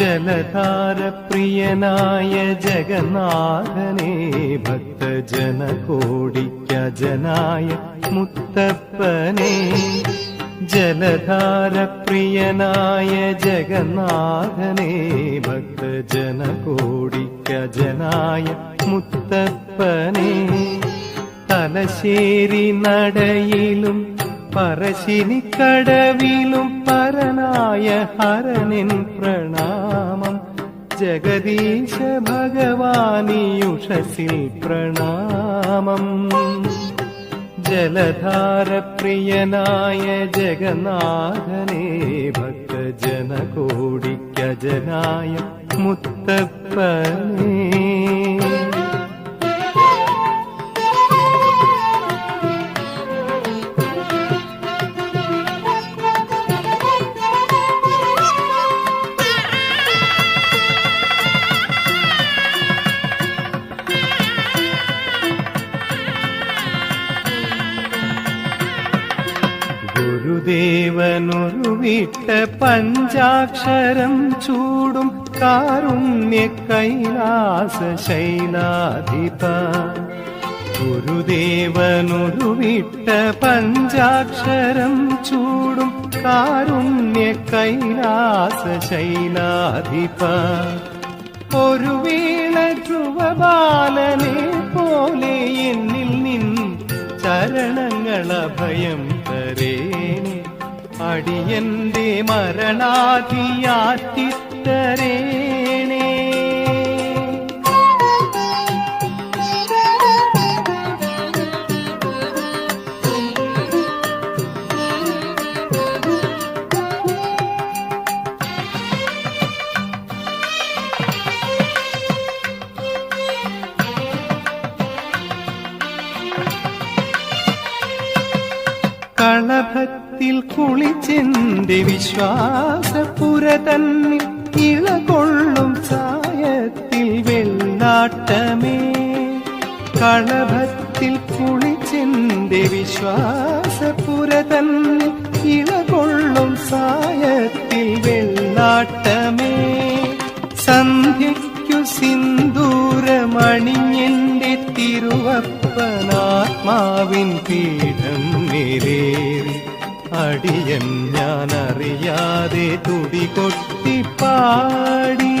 ജലധാരപ്രിയനായ ജഗന്നാഥനെ ഭക്തജനകോടിക്കജനായ മുത്തപ്പനെ. ജലധാരപ്രിയനായ ജഗന്നാഥനെ ഭക്തജനകോടിക്കജനായ മുത്തപ്പനെ. തലശ്ശേരി നടയിലും പറശ്ശിനിക്കടവിലും പരനായ ഹരനിൻ പ്രണാമം जगदीश भगवानीयुषसि प्रणामम्। जलधारप्रियनाय जगन्नाथने भक्तजनकोटिकजनाय मुत्तपने മുത്തപ്പനേ ഗുരുദേവനൊരുവിട്ട പഞ്ചാക്ഷരം ചൂടും കാരുണ്യ കൈലാസ ശൈലാധിപ. ഗുരുദേവനൊരു വിട്ട പഞ്ചാക്ഷരം ചൂടും കാരുണ്യ കൈലാസ ശൈലാധിപ. ഒരു വീണ ധ്രുവബാലനെ അടിയന്റെ മരണാധിയാറ്റിത്തരേണേ കളഭത്തിൽ കുളിച്ചെന്റെ വിശ്വാസപുര തന്നിൽ ഇളകൊള്ളും സായത്തിൽ വെള്ളാട്ടമേ. കളഭത്തിൽ കുളിച്ചെന്റെ വിശ്വാസപുര തന്നിൽ ഇളകൊള്ളും സായത്തിൽ വെള്ളാട്ടമേ. സന്ധ്യയ്ക്കു സിന്ദൂരമണിഞ്ഞെന്റെ തിരുവപ്പനാത്മാവിൻ പീഠം നിരേറി അടിയൻ ഞാൻ അറിയാതെ തുടി കൊട്ടി പാടി.